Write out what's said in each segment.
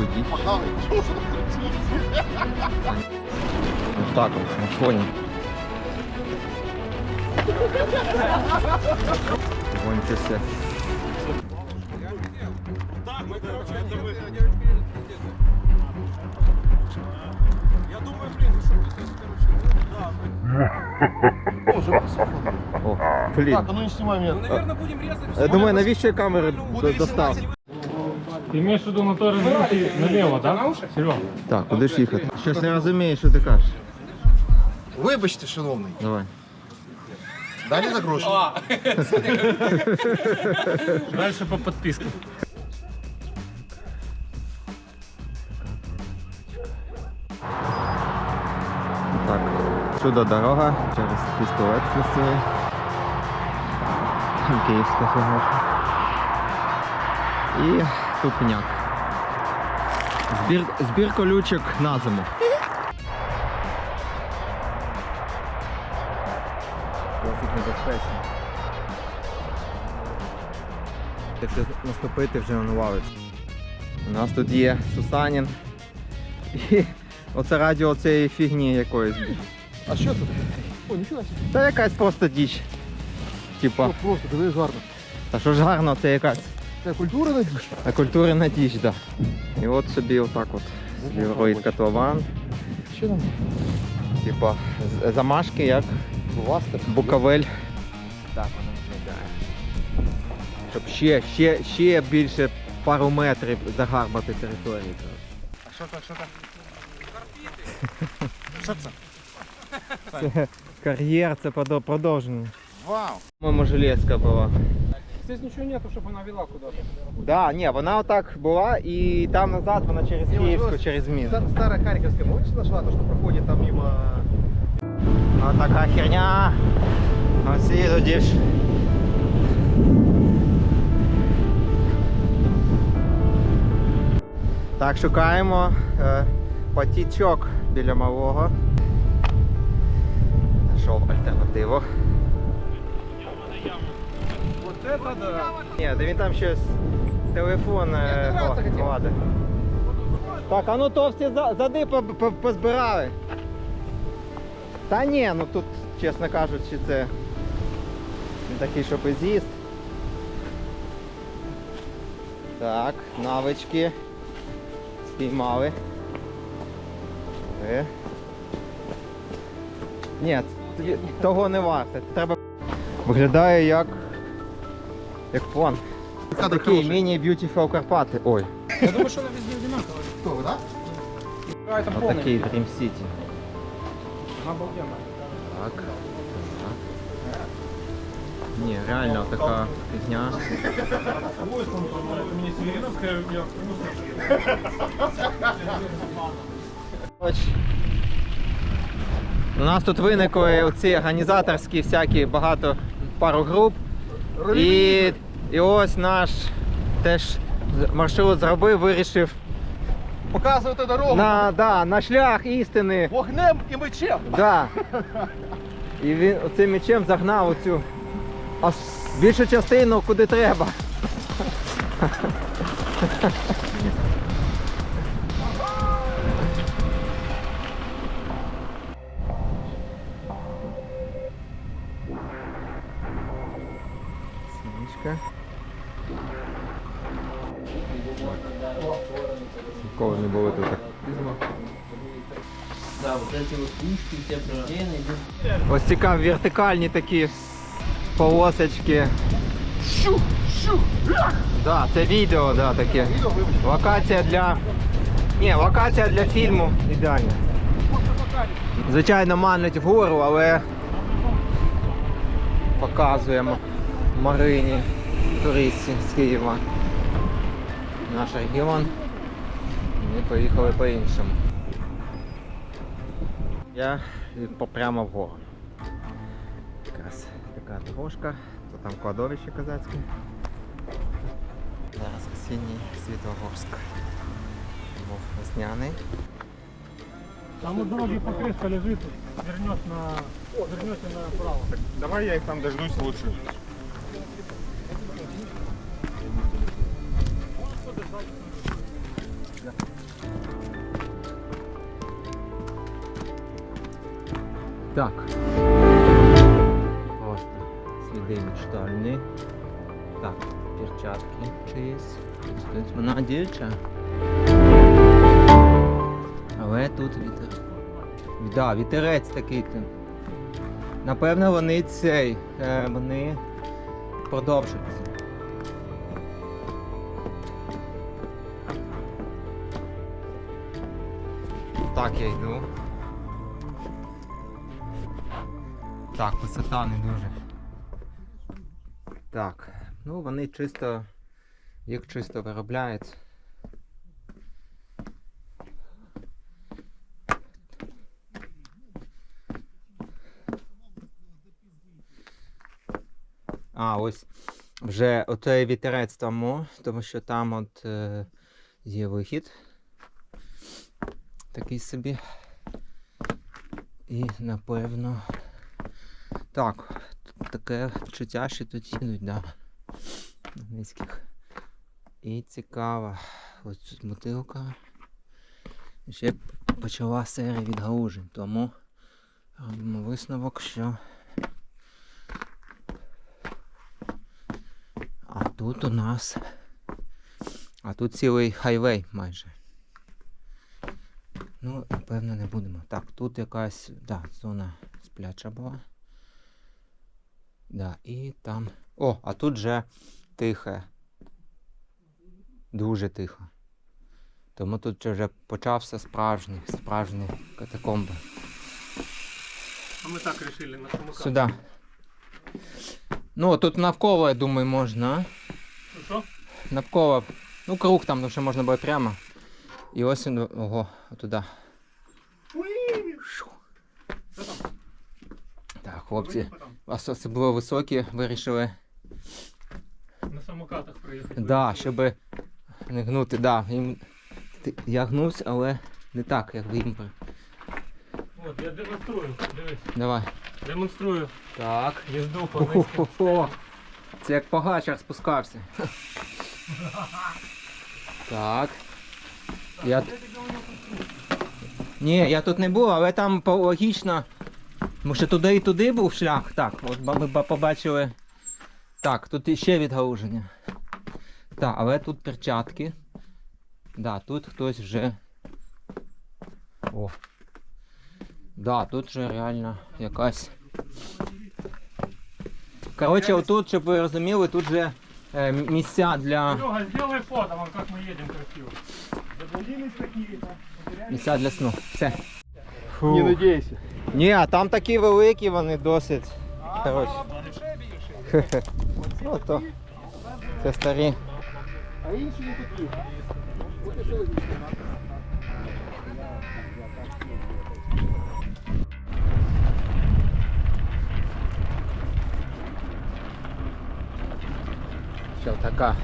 всяку дичь. Погнали, чого ж там крутиться? Вот так вот, на фоне. Вон ничего себе. О, блин. Так, а ну не снимай меня. Я думаю, навіщо я камеру до- достав? Ти маєш в виду на той розвернутий наліво, так? Серега. Так, куди ж їхати? Щось не розумію, що ти кажеш. Вибачте, шановний. Давай. Далі за гроші. Далі по підписці. Так, чудо дорога через пістолет місцевий. Там київська фігурка. І тупняк. Збір, збір колючок на зиму. Досить небезпечно. Якщо наступити, вже не валиться. У нас тут є Сусанін. І оце радіо цієї фігні якоїсь. А що тут? О, нічого. Та якась просто діч. Типа, О, Просто дивись гарно. та що ж гарно, це якась Це культура надіж? культурна діч, да. І от собі отак от. Ліроїд котлован. Що там? Типа замашки як Властер. Буковель. Так воно виглядає. Щоб ще, ще, ще більше пару метрів загарбати територію. А що так, що так? Це кар'єр, це продовження. Вау! По-моєму, железка була. Здесь нічого нету, щоб вона вела куди-то. Да, ні, вона отак була і там назад вона через Не, Київську, вот через міст. стар- Старая Харьковская, помнишь, нашла то, что проходит там мимо... Ось така херня. Ось іноді ж. Так, шукаємо е, потічок біля малого. Знайшов альтернативу. Это да. Ні, де він там щось телефон е, хотів. гладить. Так, а ну то всі за- зади по- по- позбирали. Та ні, ну тут, чесно кажучи, це не такий, щоб і з'їзд. Так, навички. Спіймали. Е. Ні, того не варте. Треба. Виглядає як. Як план. Такий міні-б'ютіфул Карпати. Ой, Я думаю, що вона везде одинакова. Кто вы, да? А, это от Dream City. Вона обалденна. Так. так. Ні, реально така фігня. Мені Севериновська, я У нас тут виникли оці організаторські всякі багато пару груп. І, і ось наш теж маршрут зробив, вирішив показувати дорогу на, да, на шлях істини. вогнем і мечем. Да. І він цим мечем загнав оцю більшу частину куди треба. Синичка. Ніколи не було тут. так. Прорежены. Ось цікаві вертикальні такі полосочки. Да, це відео, да, таке. Локація для. Ні, локація для фільму ідеальна. Звичайно, манить вгору, але показуємо Марині, туристці з Києва. Наш регіон. Ми поїхали по-іншому. Я і попрямо вгору. Якраз така дорожка, то там кладовище козацьке. Зараз осінній Світлогорськ. Був весняний. Там у дороги покрышка лежит, вернешь на... Вернете направо. Давай я их там дождусь лучше. Так. Просто сліди від. Так, перчатки чиїсь. Вона дівча. Але тут вітер. Да, вітерець такий. там. Напевно, вони цей. Е, вони продовжуються. Так я йду. Так, висота не дуже. Так, ну вони чисто, їх чисто виробляють. А, ось вже оцей вітерець тому, тому що там от е, є вихід. Такий собі. І напевно. Так, таке відчуття, що тут їдуть, да. Низьких. І цікаво. Ось тут мотилка. Ще почала серія відгалужень, тому робимо висновок, що. А тут у нас. А тут цілий хайвей майже. Ну, напевно, не будемо. Так, тут якась да, зона спляча була. Да, і там. О, а тут же тихе. Дуже тихо. Тому тут вже почався справжній, справжні катакомби. А ми так вирішили на самокат. Сюди. Ну, тут навколо, я думаю, можна. Ну що? Навколо. Ну, круг там, ну, ще можна було прямо. І ось він, ого, туди. Так, хлопці, ос- особливо високі вирішили. На самокатах приїхати. Да, щоб не гнути, да. Їм... Я гнусь, але не так, як їм. От, я демонструю. Дивись. Давай. Демонструю Так. їзду по низьким. Хо-хо-хо. Це як по гачах спускався. Так. Я... Ні, я тут не був, але там по- Може туди і туди був шлях. Так, от ми побачили. Так, тут іще відгалуження. Так, але тут перчатки. Да, тут хтось вже. О. Да, тут вже реально якась. Коротше, отут, щоб ви розуміли, тут же е, місця для. Серега, сделай фото, вон как мы едем красиво. Місця для сну. Все. Не надейся. Ні, а там такі великі вони досить. Коротше. Ну то. Це старі. А інші не такі. Що така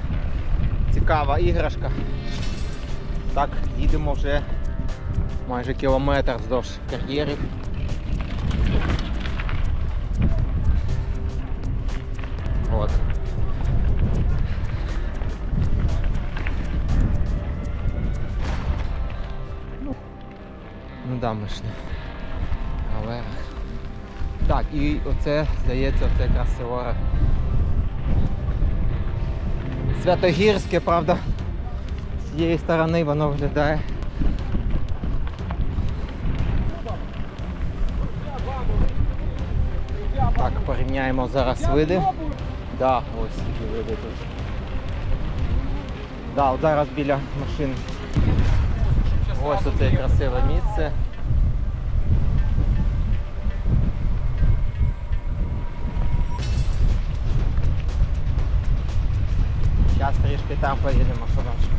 цікава іграшка. Так, їдемо вже майже кілометр вздовж кар'єрів. Ну да, ми ж. Але. Так, і оце, здається, це якраз село Святогірське, правда, з цієї сторони воно виглядає. Так, порівняємо зараз види. Да, ось які види тут. Да, зараз біля машин. Ось оце красиве місце. Зараз трішки там поїдемо, що побачимо.